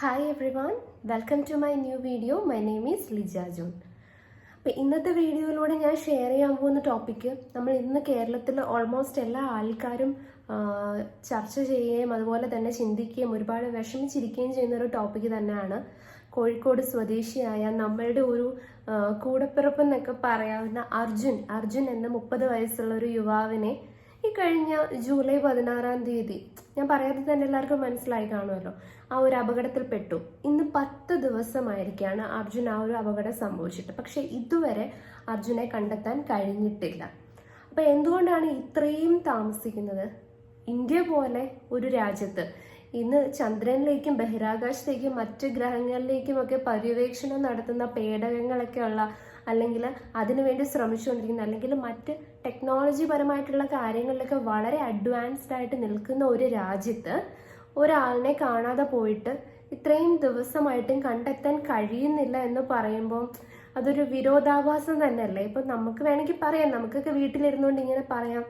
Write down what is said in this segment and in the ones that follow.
Hi everyone welcome to my new video my name is Lija John അപ്പോൾ ഇന്നത്തെ വീഡിയോയിലൂടെ ഞാൻ ഷെയർ ചെയ്യാൻ പോകുന്ന ടോപ്പിക്ക് നമ്മൾ ഇന്ന് കേരളത്തിൽ ഓൾമോസ്റ്റ് എല്ലാ ആൾക്കാരും ചർച്ച ചെയ്യുകയും അതുപോലെ തന്നെ ചിന്തിക്കുകയും ഒരുപാട് വിഷമിച്ചിരിക്കുകയും ചെയ്യുന്ന ഒരു ടോപ്പിക്ക് തന്നെയാണ്. കോഴിക്കോട് സ്വദേശിയായ നമ്മളുടെ ഒരു കൂടപ്പിറപ്പെന്നൊക്കെ പറയാവുന്ന അർജുൻ. അർജുൻ എന്ന മുപ്പത് വയസ്സുള്ള ഒരു യുവാവിനെ ഈ കഴിഞ്ഞ ജൂലൈ പതിനാറാം തീയതി ഞാൻ പറയാതെ തന്നെ എല്ലാവർക്കും മനസ്സിലായി കാണുമല്ലോ. ആ ഒരു അപകടത്തിൽപ്പെട്ടു. ഇന്ന് പത്ത് ദിവസമായിരിക്കാണ് അർജുൻ ആ ഒരു അപകടം സംഭവിച്ചിട്ട്. പക്ഷെ ഇതുവരെ അർജുനെ കണ്ടെത്താൻ കഴിഞ്ഞിട്ടില്ല. അപ്പൊ എന്തുകൊണ്ടാണ് ഇത്രയും താമസിക്കുന്നത്? ഇന്ത്യ പോലെ ഒരു രാജ്യത്ത് ഇന്ന് ചന്ദ്രനിലേക്കും ബഹിരാകാശത്തേക്കും മറ്റ് ഗ്രഹങ്ങളിലേക്കും ഒക്കെ പര്യവേക്ഷണം നടത്തുന്ന പേടകങ്ങളൊക്കെ ഉള്ള അല്ലെങ്കിൽ അതിനുവേണ്ടി ശ്രമിച്ചുകൊണ്ടിരിക്കുന്ന അല്ലെങ്കിൽ മറ്റ് ടെക്നോളജി പരമായിട്ടുള്ള കാര്യങ്ങളിലൊക്കെ വളരെ അഡ്വാൻസ്ഡ് ആയിട്ട് നിൽക്കുന്ന ഒരു രാജ്യത്ത് ഒരാളിനെ കാണാതെ പോയിട്ട് ഇത്രയും ദിവസമായിട്ടും കണ്ടെത്താൻ കഴിയുന്നില്ല എന്ന് പറയുമ്പോൾ അതൊരു വിരോധാഭാസം തന്നെയല്ലേ? ഇപ്പൊ നമുക്ക് വേണമെങ്കിൽ പറയാം. നമുക്കൊക്കെ വീട്ടിലിരുന്നുകൊണ്ട് ഇങ്ങനെ പറയാം.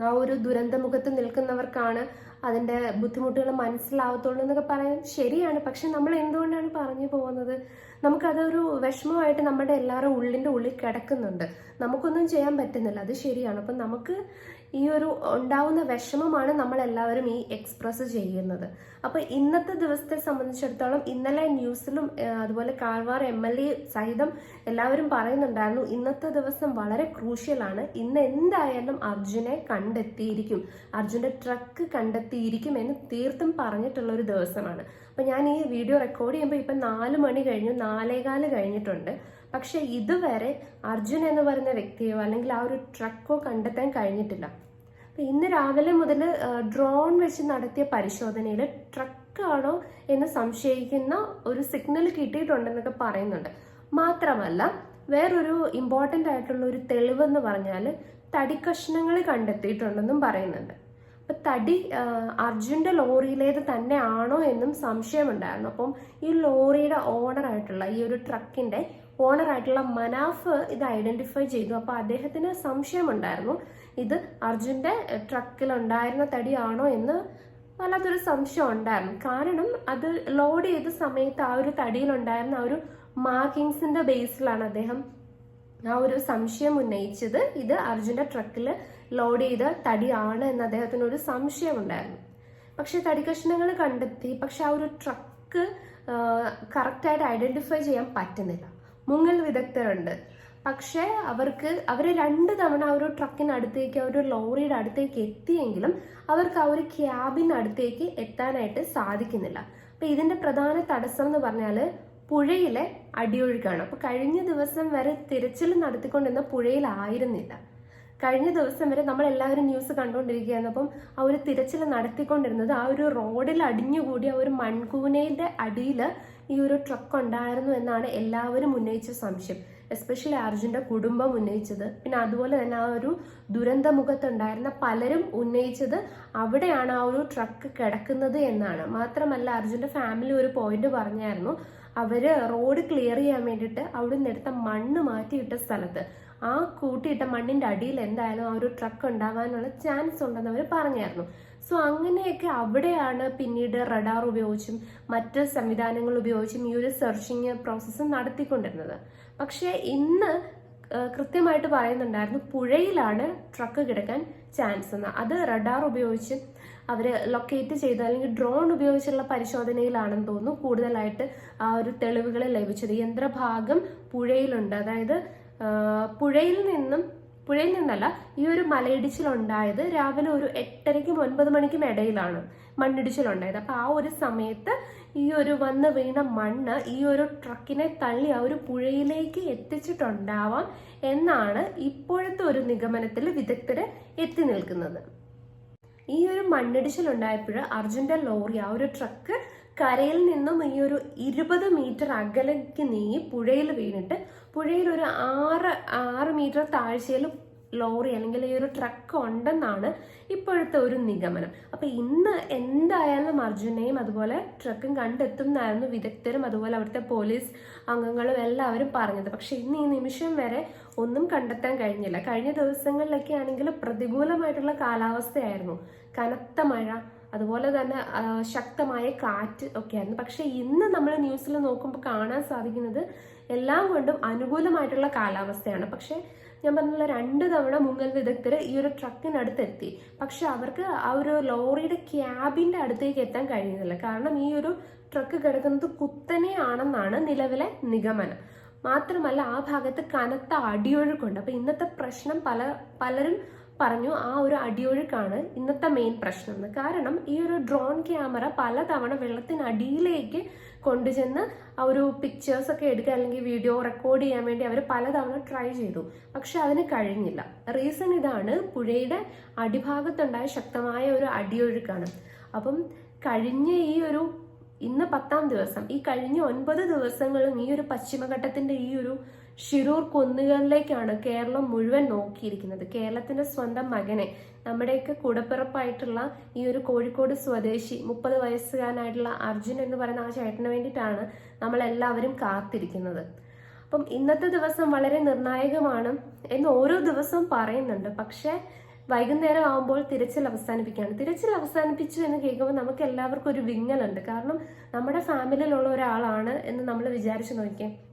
ആ ഒരു ദുരന്തമുഖത്ത് നിൽക്കുന്നവർക്കാണ് അതിന്റെ ബുദ്ധിമുട്ടുകൾ മനസ്സിലാവത്തുള്ളൂ എന്നൊക്കെ പറയാൻ ശരിയാണ്. പക്ഷെ നമ്മൾ എന്തുകൊണ്ടാണ് പറഞ്ഞു പോകുന്നത്? നമുക്കതൊരു വിഷമമായിട്ട് നമ്മുടെ എല്ലാവരും ഉള്ളിന്റെ ഉള്ളിൽ കിടക്കുന്നുണ്ട്. നമുക്കൊന്നും ചെയ്യാൻ പറ്റുന്നില്ല. അത് ശരിയാണ്. അപ്പം നമുക്ക് ഈ ഒരു ഉണ്ടാവുന്ന വിഷമമാണ് നമ്മൾ എല്ലാവരും ഈ എക്സ്പ്രസ് ചെയ്യുന്നത്. അപ്പോൾ ഇന്നത്തെ ദിവസത്തെ സംബന്ധിച്ചിടത്തോളം ഇന്നലെ ന്യൂസിലും അതുപോലെ കാർവാർ എം എൽ എ സഹിതം എല്ലാവരും പറയുന്നുണ്ടായിരുന്നു ഇന്നത്തെ ദിവസം വളരെ ക്രൂഷ്യലാണ്. ഇന്ന് എന്തായാലും അർജുനെ കണ്ടെത്തിയിരിക്കും. അർജുന്റെ ട്രക്ക് കണ്ടെത്തിയിരിക്കും എന്ന് തീർത്തും പറഞ്ഞിട്ടുള്ള ഒരു ദിവസമാണ്. അപ്പോൾ ഞാൻ ഈ വീഡിയോ റെക്കോർഡ് ചെയ്യുമ്പോൾ ഇപ്പൊ നാല് മണി കഴിഞ്ഞു നാലേകാൽ കഴിഞ്ഞിട്ടുണ്ട്. പക്ഷെ ഇതുവരെ അർജുൻ എന്ന് പറയുന്ന വ്യക്തിയോ അല്ലെങ്കിൽ ആ ഒരു ട്രക്കോ കണ്ടെത്താൻ കഴിഞ്ഞിട്ടില്ല. അപ്പൊ ഇന്ന് രാവിലെ മുതൽ ഡ്രോൺ വെച്ച് നടത്തിയ പരിശോധനയിൽ ട്രക്കാണോ എന്ന് സംശയിക്കുന്ന ഒരു സിഗ്നൽ കിട്ടിയിട്ടുണ്ടെന്നൊക്കെ പറയുന്നുണ്ട്. മാത്രമല്ല വേറൊരു ഇമ്പോർട്ടന്റ് ആയിട്ടുള്ള ഒരു തെളിവെന്ന് പറഞ്ഞാൽ തടിക്കഷ്ണങ്ങൾ കണ്ടെത്തിയിട്ടുണ്ടെന്നും പറയുന്നുണ്ട്. അപ്പൊ തടി അർജുന്റെ ലോറിയിലേത് തന്നെ ആണോ എന്നും സംശയമുണ്ടായിരുന്നു. അപ്പം ഈ ലോറിയുടെ ഓണർ ആയിട്ടുള്ള ഈ ഒരു ട്രക്കിന്റെ ഓണർ ആയിട്ടുള്ള മനാഫ് ഇത് ഐഡന്റിഫൈ ചെയ്തു. അപ്പൊ അദ്ദേഹത്തിന് സംശയമുണ്ടായിരുന്നു. ഇത് അർജുന്റെ ട്രക്കിൽ ഉണ്ടായിരുന്ന തടിയാണോ എന്ന് വല്ലാത്തൊരു സംശയം ഉണ്ടായിരുന്നു. കാരണം അത് ലോഡ് ചെയ്ത സമയത്ത് ആ ഒരു തടിയിൽ ഉണ്ടായിരുന്ന ആ ഒരു മാർക്കിങ്സിന്റെ ബേസിലാണ് അദ്ദേഹം ആ ഒരു സംശയം ഉന്നയിച്ചത്. ഇത് അർജുന്റെ ട്രക്കിൽ ലോഡ് ചെയ്ത തടിയാണ് എന്ന് അദ്ദേഹത്തിന് ഒരു സംശയം ഉണ്ടായിരുന്നു പക്ഷെ തടി കഷ്ണങ്ങൾ കണ്ടെത്തി. പക്ഷെ ആ ഒരു ട്രക്ക് കറക്റ്റായിട്ട് ഐഡന്റിഫൈ ചെയ്യാൻ പറ്റുന്നില്ല. മുങ്ങൽ വിദഗ്ധരുണ്ട്. പക്ഷേ അവർക്ക് അവർ രണ്ട് തവണ ആ ഒരു ട്രക്കിനടുത്തേക്ക് ആ ഒരു ലോറിയുടെ അടുത്തേക്ക് എത്തിയെങ്കിലും അവർക്ക് ആ ഒരു ക്യാബിനടുത്തേക്ക് എത്താനായിട്ട് സാധിക്കുന്നില്ല. അപ്പൊ ഇതിന്റെ പ്രധാന തടസ്സം എന്ന് പറഞ്ഞാൽ പുഴയിലെ അടിയൊഴുക്കാണ്. അപ്പൊ കഴിഞ്ഞ ദിവസം വരെ തിരച്ചിൽ നടത്തിക്കൊണ്ടിരുന്ന പുഴയിലായിരുന്നില്ല. കഴിഞ്ഞ ദിവസം വരെ നമ്മൾ എല്ലാവരും ന്യൂസ് കണ്ടുകൊണ്ടിരിക്കുകയായിരുന്നു. അപ്പം ആ ഒരു തിരച്ചിൽ നടത്തിക്കൊണ്ടിരുന്നത് ആ ഒരു റോഡിൽ അടിഞ്ഞുകൂടി ആ ഒരു മൺകൂനയുടെ അടിയിൽ ഈ ഒരു ട്രക്ക് ഉണ്ടായിരുന്നു എന്നാണ് എല്ലാവരും ഉന്നയിച്ച സംശയം. എസ്പെഷ്യലി അർജുന്റെ കുടുംബം ഉന്നയിച്ചത്. പിന്നെ അതുപോലെ തന്നെ ആ ഒരു ദുരന്തമുഖത്തുണ്ടായിരുന്ന പലരും ഉന്നയിച്ചത് അവിടെയാണ് ആ ഒരു ട്രക്ക് കിടക്കുന്നത് എന്നാണ്. മാത്രമല്ല അർജുന്റെ ഫാമിലി ഒരു പോയിന്റ് പറഞ്ഞായിരുന്നു. അവർ റോഡ് ക്ലിയർ ചെയ്യാൻ വേണ്ടിയിട്ട് അവിടെ നിന്ന് എടുത്ത മണ്ണ് മാറ്റിയിട്ട സ്ഥലത്ത്. ആ കൂട്ടിയിട്ട മണ്ണിന്റെ അടിയിൽ എന്തായാലും ആ ഒരു ട്രക്ക് ഉണ്ടാവാനുള്ള ചാൻസ് ഉണ്ടെന്ന് അവർ പറഞ്ഞായിരുന്നു. സോ അങ്ങനെയൊക്കെ അവിടെയാണ് പിന്നീട് റഡാർ ഉപയോഗിച്ചും മറ്റ് സംവിധാനങ്ങൾ ഉപയോഗിച്ചും ഈ ഒരു സെർച്ചിങ് പ്രോസസ്സ് നടത്തിക്കൊണ്ടിരുന്നത്. പക്ഷേ ഇന്ന് കൃത്യമായിട്ട് പറയുന്നുണ്ടായിരുന്നു പുഴയിലാണ് ട്രക്ക് കിടക്കാൻ ചാൻസ് എന്ന്. അത് റഡാർ ഉപയോഗിച്ച് അവർ ലൊക്കേറ്റ് ചെയ്ത് അല്ലെങ്കിൽ ഡ്രോൺ ഉപയോഗിച്ചുള്ള പരിശോധനയിലാണെന്ന് തോന്നുന്നു. കൂടുതലായിട്ട് ആ ഒരു തെളിവുകൾ ലഭിച്ചത്. യന്ത്രഭാഗം പുഴയിലുണ്ട്. അതായത് പുഴയിൽ നിന്നും പുഴയിൽ നിന്നല്ല ഈ ഒരു മലയിടിച്ചിലുണ്ടായത് രാവിലെ ഒരു എട്ടരയ്ക്കും ഒൻപത് മണിക്കും ഇടയിലാണ് മണ്ണിടിച്ചിലുണ്ടായത്. അപ്പൊ ആ ഒരു സമയത്ത് ഈ ഒരു വന്ന് വീണ മണ്ണ് ഈ ഒരു ട്രക്കിനെ തള്ളി ആ ഒരു പുഴയിലേക്ക് എത്തിച്ചിട്ടുണ്ടാവാം എന്നാണ് ഇപ്പോഴത്തെ ഒരു നിഗമനത്തിൽ വിദഗ്ധര് എത്തി നിൽക്കുന്നത്. ഈ ഒരു മണ്ണിടിച്ചിലുണ്ടായപ്പോഴ് അർജുന്റെ ലോറി ആ ഒരു ട്രക്ക് കരയിൽ നിന്നും ഈ ഒരു ഇരുപത് മീറ്റർ അകലേക്ക് നീങ്ങി പുഴയിൽ വീണിട്ട് പുഴയിൽ ഒരു ആറ് ആറ് മീറ്റർ താഴ്ചയിൽ ലോറി അല്ലെങ്കിൽ ഈ ഒരു ട്രക്ക് ഉണ്ടെന്നാണ് ഇപ്പോഴത്തെ ഒരു നിഗമനം. അപ്പൊ ഇന്ന് എന്തായാലും അർജുനെയും അതുപോലെ ട്രക്കും കണ്ടെത്തുന്നതായിരുന്നു വിദഗ്ധരും അതുപോലെ അവിടുത്തെ പോലീസ് അംഗങ്ങളും എല്ലാവരും പറഞ്ഞത്. പക്ഷെ ഇന്ന് ഈ നിമിഷം വരെ ഒന്നും കണ്ടെത്താൻ കഴിഞ്ഞില്ല. കഴിഞ്ഞ ദിവസങ്ങളിലൊക്കെ ആണെങ്കിൽ പ്രതികൂലമായിട്ടുള്ള കാലാവസ്ഥയായിരുന്നു. കനത്ത മഴ അതുപോലെ തന്നെ ശക്തമായ കാറ്റ് ഒക്കെയായിരുന്നു. പക്ഷെ ഇന്ന് നമ്മൾ ന്യൂസിൽ നോക്കുമ്പോൾ കാണാൻ സാധിക്കുന്നത് എല്ലാം കൊണ്ടും അനുകൂലമായിട്ടുള്ള കാലാവസ്ഥയാണ്. പക്ഷേ ഞാൻ പറഞ്ഞ രണ്ട് തവണ മുങ്ങൽ വിദഗ്ധർ ഈ ഒരു ട്രക്കിനടുത്ത് എത്തി പക്ഷെ അവർക്ക് ആ ഒരു ലോറിയുടെ ക്യാബിന്റെ അടുത്തേക്ക് എത്താൻ കഴിയുന്നില്ല കാരണം ഈ ഒരു ട്രക്ക് കിടക്കുന്നത് കുത്തനെയാണെന്നാണ് നിലവിലെ നിഗമനം. മാത്രമല്ല ആ ഭാഗത്ത് കനത്ത അടിയൊഴുക്കുണ്ട്. അപ്പൊ ഇന്നത്തെ പ്രശ്നം പല പലരും പറഞ്ഞു ആ ഒരു അടിയൊഴുക്കാണ് ഇന്നത്തെ മെയിൻ പ്രശ്നം. എന്ന് കാരണം ഈ ഒരു ഡ്രോൺ ക്യാമറ പലതവണ വെള്ളത്തിനടിയിലേക്ക് കൊണ്ടുചെന്ന് ആ ഒരു പിക്ചേഴ്സ് ഒക്കെ എടുക്കുക അല്ലെങ്കിൽ വീഡിയോ റെക്കോർഡ് ചെയ്യാൻ വേണ്ടി അവർ പലതവണ ട്രൈ ചെയ്തു. പക്ഷെ അതിന് കഴിഞ്ഞില്ല. റീസൺ ഇതാണ് പുഴയുടെ അടിഭാഗത്തുണ്ടായ ശക്തമായ ഒരു അടിയൊഴുക്കാണ്. അപ്പം കഴിഞ്ഞ ഈ ഒരു ഇന്ന് പത്താം ദിവസം ഈ കഴിഞ്ഞ ഒൻപത് ദിവസങ്ങളും ഈ ഒരു പശ്ചിമഘട്ടത്തിന്റെ ഈ ഒരു ഷിരൂർ കുന്നുകളിലേക്കാണ് കേരളം മുഴുവൻ നോക്കിയിരിക്കുന്നത്. കേരളത്തിന്റെ സ്വന്തം മകനെ നമ്മുടെയൊക്കെ കൂടപ്പിറപ്പായിട്ടുള്ള ഈ ഒരു കോഴിക്കോട് സ്വദേശി മുപ്പത് വയസ്സുകാരനായിട്ടുള്ള അർജുൻ എന്ന് പറയുന്ന ആ ചേട്ടന് വേണ്ടിയിട്ടാണ് നമ്മൾ എല്ലാവരും കാത്തിരിക്കുന്നത്. അപ്പം ഇന്നത്തെ ദിവസം വളരെ നിർണായകമാണ് എന്ന് ഓരോ ദിവസവും പറയുന്നുണ്ട്. പക്ഷേ വൈകുന്നേരം ആകുമ്പോൾ തിരച്ചിൽ അവസാനിപ്പിക്കുകയാണ്. തിരച്ചിൽ അവസാനിപ്പിച്ചു എന്ന് കേൾക്കുമ്പോൾ നമുക്ക് എല്ലാവർക്കും ഒരു വിങ്ങലുണ്ട്. കാരണം നമ്മുടെ ഫാമിലിയിലുള്ള ഒരാളാണ് എന്ന് നമ്മൾ വിചാരിച്ചു നോക്കിയേ.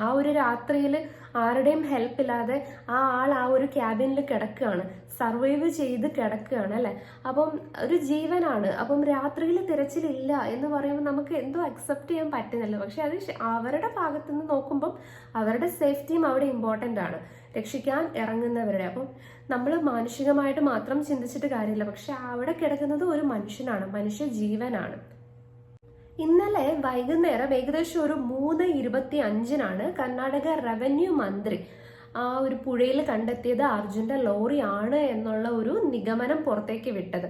ആ ഒരു രാത്രിയിൽ ആരുടെയും ഹെൽപ്പ് ഇല്ലാതെ ആ ആൾ ആ ഒരു ക്യാബിനിൽ കിടക്കുകയാണ്. സർവൈവ് ചെയ്ത് കിടക്കുകയാണ് അല്ലെ? അപ്പം ഒരു ജീവനാണ്. അപ്പം രാത്രിയിൽ തിരച്ചിലില്ല എന്ന് പറയുമ്പോൾ നമുക്ക് എന്തോ അക്സെപ്റ്റ് ചെയ്യാൻ പറ്റുന്നില്ല. പക്ഷെ അത് അവരുടെ ഭാഗത്തു നിന്ന് നോക്കുമ്പം അവരുടെ സേഫ്റ്റിയും അവിടെ ഇമ്പോർട്ടന്റ് ആണ്. രക്ഷിക്കാൻ ഇറങ്ങുന്നവരുടെ. അപ്പം നമ്മൾ മാനുഷികമായിട്ട് മാത്രം ചിന്തിച്ചിട്ട് കാര്യമില്ല. പക്ഷെ അവിടെ കിടക്കുന്നത് ഒരു മനുഷ്യനാണ്. മനുഷ്യ ജീവനാണ്. ഇന്നലെ വൈകുന്നേരം ഏകദേശം ഒരു മൂന്ന് ഇരുപത്തി അഞ്ചിനാണ് കർണാടക റവന്യൂ മന്ത്രി ആ ഒരു പുഴയിൽ കണ്ടെത്തിയത് അർജുന്റെ ആണ് എന്നുള്ള ഒരു നിഗമനം പുറത്തേക്ക് വിട്ടത്.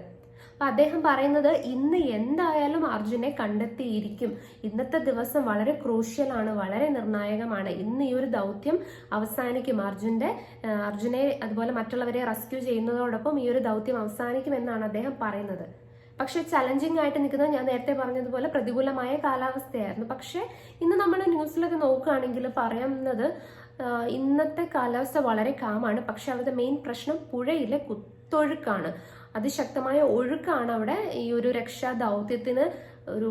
അപ്പൊ അദ്ദേഹം പറയുന്നത് ഇന്ന് എന്തായാലും അർജുനെ കണ്ടെത്തിയിരിക്കും. ഇന്നത്തെ ദിവസം വളരെ ക്രൂഷ്യലാണ് വളരെ നിർണായകമാണ്. ഇന്ന് ഈ ഒരു ദൗത്യം അവസാനിക്കും. അർജുന്റെ അർജുനെ അതുപോലെ മറ്റുള്ളവരെ റെസ്ക്യൂ ചെയ്യുന്നതോടൊപ്പം ഈ ഒരു ദൗത്യം അവസാനിക്കും എന്നാണ് അദ്ദേഹം പറയുന്നത്. പക്ഷെ ചലഞ്ചിങ് ആയിട്ട് നിൽക്കുന്നത് ഞാൻ നേരത്തെ പറഞ്ഞതുപോലെ പ്രതികൂലമായ കാലാവസ്ഥയായിരുന്നു. പക്ഷെ ഇന്ന് നമ്മൾ ന്യൂസിലൊക്കെ നോക്കുകയാണെങ്കിൽ പറയുന്നത് ഇന്നത്തെ കാലാവസ്ഥ വളരെ കാമാണ് പക്ഷെ അവിടുത്തെ മെയിൻ പ്രശ്നം പുഴയിലെ കുത്തൊഴുക്കാണ്. അതിശക്തമായ ഒഴുക്കാണ് അവിടെ ഈ ഒരു രക്ഷാ ദൗത്യത്തിന് ഒരു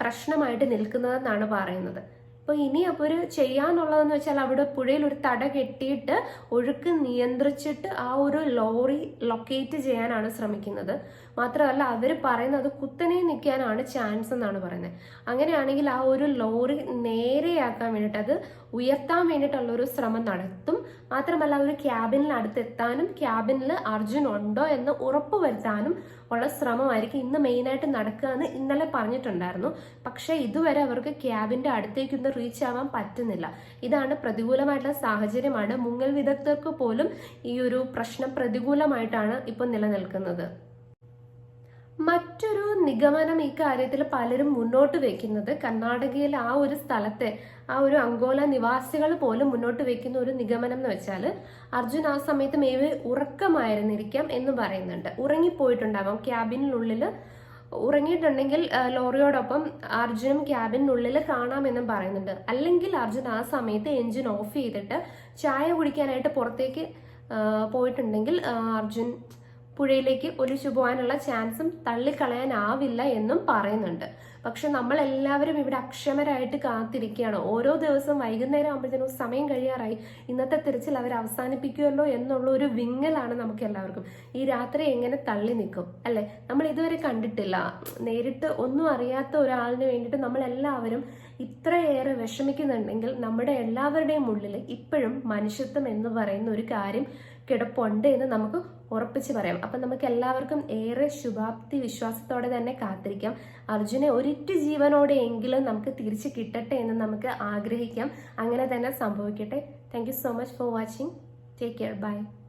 പ്രശ്നമായിട്ട് നിൽക്കുന്നതെന്നാണ് പറയുന്നത്. അപ്പോൾ ഇനി അപ്പോൾ ഒരു ചെയ്യാനുള്ളതെന്ന് വെച്ചാൽ അവിടെ പുഴയിൽ ഒരു തട കെട്ടിയിട്ട് ഒഴുക്ക് നിയന്ത്രിച്ചിട്ട് ആ ഒരു ലോറി ലൊക്കേറ്റ് ചെയ്യാനാണ് ശ്രമിക്കുന്നത്. മാത്രമല്ല അവർ പറയുന്നത് കുത്തനെ നിൽക്കാനാണ് ചാൻസ് എന്നാണ് പറയുന്നത്. അങ്ങനെയാണെങ്കിൽ ആ ഒരു ലോറി നേരെയാക്കാൻ വേണ്ടിയിട്ട് അത് ഉയർത്താൻ വേണ്ടിയിട്ടുള്ള ഒരു ശ്രമം നടത്തും. മാത്രമല്ല അവർ ക്യാബിനിൽ അടുത്തെത്താനും ക്യാബിനിൽ അർജുൻ ഉണ്ടോ എന്ന് ഉറപ്പ് വരുത്താനും ഉള്ള ശ്രമമായിരിക്കും. ഇന്ന് മെയിനായിട്ട് നടക്കുക എന്ന് ഇന്നലെ പറഞ്ഞിട്ടുണ്ടായിരുന്നു. പക്ഷേ ഇതുവരെ അവർക്ക് ക്യാബിന്റെ അടുത്തേക്കൊന്നും റീച്ച് ആവാൻ പറ്റുന്നില്ല. ഇതാണ് പ്രതികൂലമായിട്ടുള്ള സാഹചര്യമാണ്. മുങ്ങൽ വിദഗ്ധർക്ക് പോലും ഈ ഒരു പ്രശ്നം പ്രതികൂലമായിട്ടാണ് ഇപ്പോൾ നിലനിൽക്കുന്നത്. മറ്റൊരു നിഗമനം ഈ കാര്യത്തിൽ പലരും മുന്നോട്ട് വെക്കുന്നത് കർണാടകയിലെ ആ ഒരു സ്ഥലത്തെ ആ ഒരു അങ്കോല നിവാസികൾ പോലും മുന്നോട്ട് വെക്കുന്ന ഒരു നിഗമനം എന്ന് വെച്ചാൽ അർജുൻ ആ സമയത്ത് മേവ് ഉറക്കമായിരുന്നിരിക്കാം എന്ന് പറയുന്നുണ്ട്. ഉറങ്ങിപ്പോയിട്ടുണ്ടാവാം. ക്യാബിനുള്ളിൽ ഉറങ്ങിയിട്ടുണ്ടെങ്കിൽ ലോറിയോടൊപ്പം അർജുനും ക്യാബിനുള്ളിൽ കാണാമെന്നും പറയുന്നുണ്ട്. അല്ലെങ്കിൽ അർജുൻ ആ സമയത്ത് എഞ്ചിൻ ഓഫ് ചെയ്തിട്ട് ചായ കുടിക്കാനായിട്ട് പുറത്തേക്ക് പോയിട്ടുണ്ടെങ്കിൽ അർജുൻ പുഴയിലേക്ക് ഒലിച്ചു പോകാനുള്ള ചാൻസും തള്ളിക്കളയാനാവില്ല എന്നും പറയുന്നുണ്ട്. പക്ഷെ നമ്മൾ എല്ലാവരും ഇവിടെ അക്ഷമരായിട്ട് കാത്തിരിക്കുകയാണ്. ഓരോ ദിവസം വൈകുന്നേരം ആകുമ്പോഴത്തേനും സമയം കഴിയാറായി. ഇന്നത്തെ തിരച്ചിൽ അവർ അവസാനിപ്പിക്കുമല്ലോ എന്നുള്ള ഒരു വിങ്ങലാണ് നമുക്ക് എല്ലാവർക്കും. ഈ രാത്രി എങ്ങനെ തള്ളി നിൽക്കും അല്ലെ? നമ്മൾ ഇതുവരെ കണ്ടിട്ടില്ല. നേരിട്ട് ഒന്നും അറിയാത്ത ഒരാളിന് വേണ്ടിയിട്ട് നമ്മൾ എല്ലാവരും ഇത്രയേറെ വിഷമിക്കുന്നുണ്ടെങ്കിൽ നമ്മുടെ എല്ലാവരുടെയും ഉള്ളിൽ ഇപ്പോഴും മനുഷ്യത്വം എന്ന് പറയുന്ന ഒരു കാര്യം കിടപ്പുണ്ട് എന്ന് നമുക്ക് ഉറപ്പിച്ച് പറയാം. അപ്പം നമുക്ക് എല്ലാവർക്കും ഏറെ ശുഭാപ്തി വിശ്വാസത്തോടെ തന്നെ കാത്തിരിക്കാം. അർജുനെ ഒരിറ്റു ജീവനോടെ എങ്കിലും നമുക്ക് തിരിച്ചു കിട്ടട്ടെ എന്ന് നമുക്ക് ആഗ്രഹിക്കാം. അങ്ങനെ തന്നെ സംഭവിക്കട്ടെ. Thank so much for watching take care bye